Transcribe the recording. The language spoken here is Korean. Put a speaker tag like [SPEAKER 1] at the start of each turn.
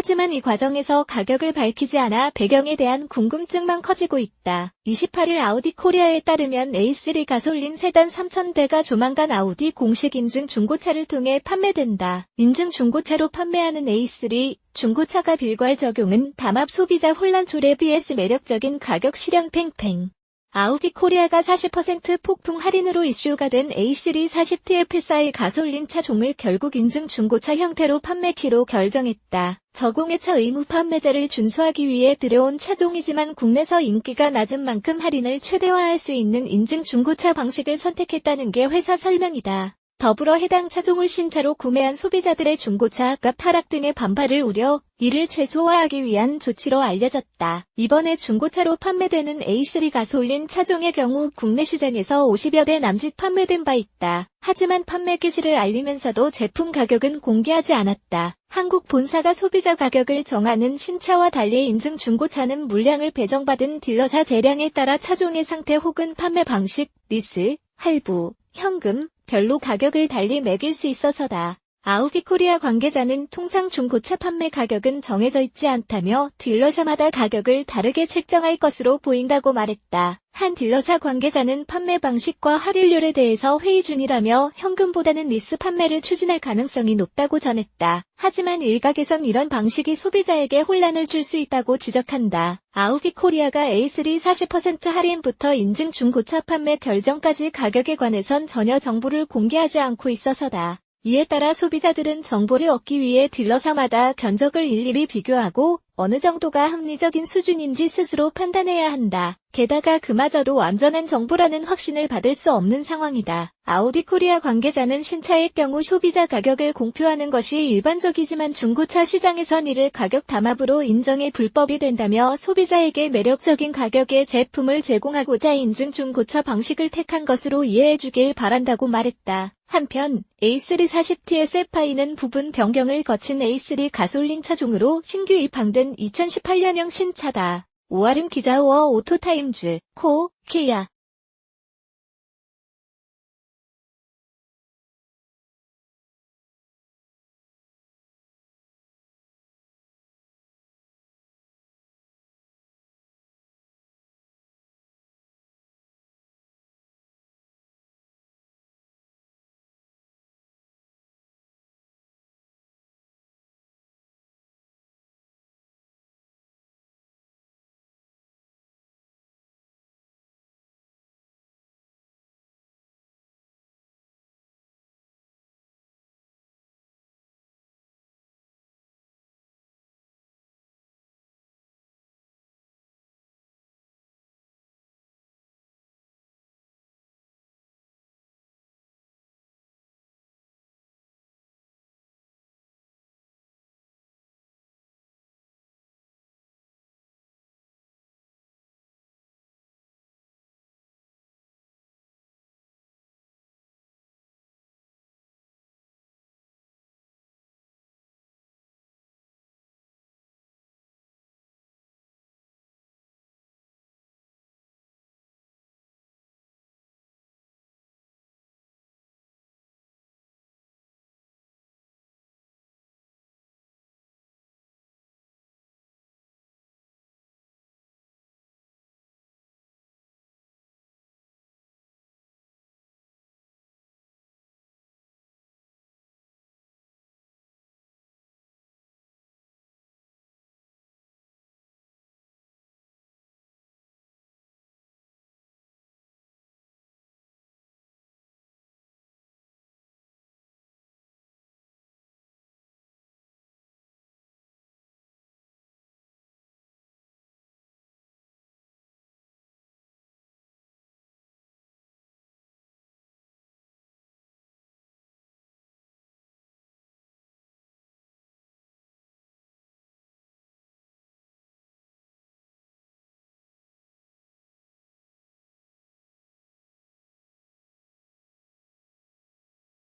[SPEAKER 1] 하지만 이 과정에서 가격을 밝히지 않아 배경에 대한 궁금증만 커지고 있다. 28일 아우디 코리아에 따르면 A3 가솔린 세단 3,000대가 조만간 아우디 공식 인증 중고차를 통해 판매된다. 인증 중고차로 판매하는 A3 중고차가 빌괄 적용은 담합 소비자 혼란 초래 vs 매력적인 가격 실현 팽팽. 아우디 코리아가 40% 폭풍 할인으로 이슈가 된 A3 40TFSI 가솔린 차 종을 결국 인증 중고차 형태로 판매키로 결정했다. 저공해차 의무 판매자를 준수하기 위해 들여온 차종이지만 국내서 인기가 낮은 만큼 할인을 최대화할 수 있는 인증 중고차 방식을 선택했다는 게 회사 설명이다. 더불어 해당 차종을 신차로 구매한 소비자들의 중고차 값 하락 등의 반발을 우려 이를 최소화하기 위한 조치로 알려졌다. 이번에 중고차로 판매되는 A3 가솔린 차종의 경우 국내 시장에서 50여 대 남짓 판매된 바 있다. 하지만 판매 기지를 알리면서도 제품 가격은 공개하지 않았다. 한국 본사가 소비자 가격을 정하는 신차와 달리 인증 중고차는 물량을 배정받은 딜러사 재량에 따라 차종의 상태 혹은 판매 방식, 리스, 할부, 현금, 별로 가격을 달리 매길 수 있어서다. 아우디 코리아 관계자는 통상 중고차 판매 가격은 정해져 있지 않다며 딜러사마다 가격을 다르게 책정할 것으로 보인다고 말했다. 한 딜러사 관계자는 판매 방식과 할인율에 대해서 회의 중이라며 현금보다는 리스 판매를 추진할 가능성이 높다고 전했다. 하지만 일각에선 이런 방식이 소비자에게 혼란을 줄 수 있다고 지적한다. 아우디 코리아가 A3 40% 할인부터 인증 중고차 판매 결정까지 가격에 관해선 전혀 정보를 공개하지 않고 있어서다. 이에 따라 소비자들은 정보를 얻기 위해 딜러사마다 견적을 일일이 비교하고 어느 정도가 합리적인 수준인지 스스로 판단해야 한다. 게다가 그마저도 완전한 정보라는 확신을 받을 수 없는 상황이다. 아우디 코리아 관계자는 신차의 경우 소비자 가격을 공표하는 것이 일반적이지만 중고차 시장에선 이를 가격 담합으로 인정해 불법이 된다며 소비자에게 매력적인 가격의 제품을 제공하고자 인증 중고차 방식을 택한 것으로 이해해주길 바란다고 말했다. 한편 A3 40TSFI는 부분 변경을 거친 A3 가솔린 차종으로 신규 입항된 2018년형 신차다. 오아름 기자와 오토타임즈, 코, 케야,